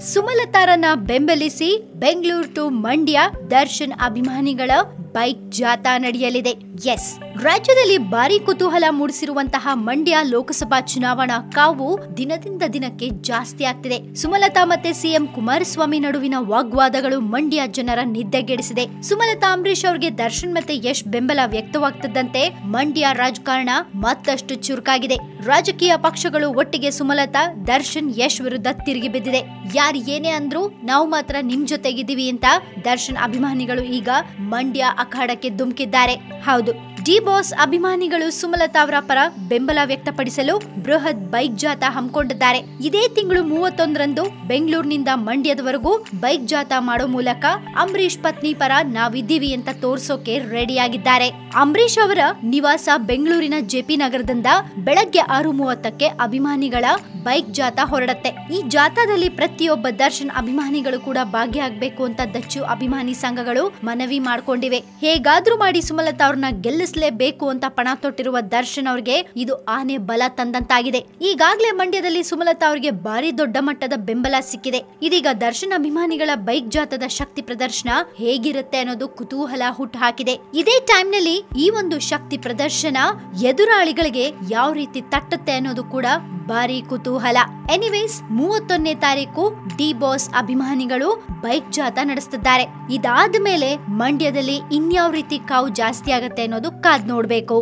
ಸುಮಲತಾರನ್ನ ಬೆಂಬಲಿಸಿ ಬೆಂಗಳೂರು ಟು ಮಂಡ್ಯ ದರ್ಶನ್ ಅಭಿಮಾನಿಗಳ ಬೈಕ್ ಜಾಥಾ ನಡೆಯಲಿದೆ. ಎಸ್, ರಾಜ್ಯದಲ್ಲಿ ಭಾರಿ ಕುತೂಹಲ ಮೂಡಿಸಿರುವಂತಹ ಮಂಡ್ಯ ಲೋಕಸಭಾ ಚುನಾವಣಾ ಕಾವು ದಿನದಿಂದ ದಿನಕ್ಕೆ ಜಾಸ್ತಿ ಆಗ್ತಿದೆ. ಸುಮಲತಾ ಮತ್ತೆ ಸಿಎಂ ಕುಮಾರಸ್ವಾಮಿ ನಡುವಿನ ವಾಗ್ವಾದಗಳು ಮಂಡ್ಯ ಜನರ ನಿದ್ದೆಗೆಡಿಸಿದೆ. ಸುಮಲತಾ ಅಂಬರೀಶ್ ಅವರಿಗೆ ದರ್ಶನ್ ಮತ್ತೆ ಯಶ್ ಬೆಂಬಲ ವ್ಯಕ್ತವಾಗ್ತಿದ್ದಂತೆ ಮಂಡ್ಯ ರಾಜಕಾರಣ ಮತ್ತಷ್ಟು ಚುರುಕಾಗಿದೆ. ರಾಜಕೀಯ ಪಕ್ಷಗಳು ಒಟ್ಟಿಗೆ ಸುಮಲತಾ, ದರ್ಶನ್, ಯಶ್ ವಿರುದ್ಧ ತಿರುಗಿ ಬಿದ್ದಿದೆ. ಯಾರು ಏನೇ ಅಂದ್ರು ನಾವು ಮಾತ್ರ ನಿಮ್ ಜೊತೆಗಿದ್ದೀವಿ ಅಂತ ದರ್ಶನ್ ಅಭಿಮಾನಿಗಳು ಈಗ ಮಂಡ್ಯ ಅಖಾಡಕ್ಕೆ ಧುಮುಕಿದ್ದಾರೆ. ಹೌದು, ಡಿ ಬಾಸ್ ಅಭಿಮಾನಿಗಳು ಸುಮಲತಾ ಅವರ ಪರ ಬೆಂಬಲ ವ್ಯಕ್ತಪಡಿಸಲು ಬೃಹತ್ ಬೈಕ್ ಜಾಥಾ ಹಮ್ಮಿಕೊಂಡಿದ್ದಾರೆ. ಇದೇ ತಿಂಗಳು ಮೂವತ್ತೊಂದರಂದು ಬೆಂಗಳೂರಿನಿಂದ ಮಂಡ್ಯದವರೆಗೂ ಬೈಕ್ ಜಾಥಾ ಮಾಡೋ ಮೂಲಕ ಅಂಬರೀಶ್ ಪತ್ನಿ ಪರ ನಾವಿದ್ದೀವಿ ಅಂತ ತೋರ್ಸೋಕೆ ರೆಡಿಯಾಗಿದ್ದಾರೆ. ಅಂಬರೀಶ್ ಅವರ ನಿವಾಸ ಬೆಂಗಳೂರಿನ ಜೆಪಿ ನಗರದಿಂದ ಬೆಳಗ್ಗೆ ಆರು ಮೂವತ್ತಕ್ಕೆ ಅಭಿಮಾನಿಗಳ ಬೈಕ್ ಜಾಥಾ ಹೊರಡತ್ತೆ. ಈ ಜಾಥಾದಲ್ಲಿ ಪ್ರತಿಯೊಬ್ಬ ದರ್ಶನ್ ಅಭಿಮಾನಿಗಳು ಕೂಡ ಭಾಗಿಯಾಗಬೇಕು ಅಂತ ದಚ್ಚು ಅಭಿಮಾನಿ ಸಂಘಗಳು ಮನವಿ ಮಾಡ್ಕೊಂಡಿವೆ. ಹೇಗಾದ್ರೂ ಮಾಡಿ ಸುಮಲತಾ ಅವ್ರನ್ನ ಗೆಲ್ಲಿಸಲೇಬೇಕು ಅಂತ ಪಣ ತೊಟ್ಟಿರುವ ದರ್ಶನ್ ಅವ್ರಿಗೆ ಇದು ಆನೆ ಬಲ ತಂದಂತಾಗಿದೆ. ಈಗಾಗಲೇ ಮಂಡ್ಯದಲ್ಲಿ ಸುಮಲತಾ ಅವರಿಗೆ ಭಾರಿ ದೊಡ್ಡ ಮಟ್ಟದ ಬೆಂಬಲ ಸಿಕ್ಕಿದೆ. ಇದೀಗ ದರ್ಶನ್ ಅಭಿಮಾನಿಗಳ ಬೈಕ್ ಜಾತದ ಶಕ್ತಿ ಪ್ರದರ್ಶನ ಹೇಗಿರುತ್ತೆ ಅನ್ನೋದು ಕುತೂಹಲ ಹುಟ್ಟು ಹಾಕಿದೆ ಇದೇ ಟೈಮ್ನಲ್ಲಿ ಈ ಒಂದು ಶಕ್ತಿ ಪ್ರದರ್ಶನ ಎದುರಾಳಿಗಳಿಗೆ ಯಾವ ರೀತಿ ತಟ್ಟುತ್ತೆ ಅನ್ನೋದು ಕೂಡ ಭಾರಿ ಕುತೂಹಲ. ಎನಿವೇಸ್ ಮೂವತ್ತೊಂದನೇ ತಾರೀಕು ಡಿ ಬಾಸ್ ಅಭಿಮಾನಿಗಳು ಬೈಕ್ ಜಾಥಾ ನಡೆಸುತ್ತಿದ್ದಾರೆ ಇದಾದ ಮೇಲೆ ಮಂಡ್ಯದಲ್ಲಿ ಇನ್ಯಾವ ರೀತಿ ಕಾವು ಜಾಸ್ತಿ ಆಗತ್ತೆ ಅನ್ನೋದು ಕಾದ್ ನೋಡ್ಬೇಕು.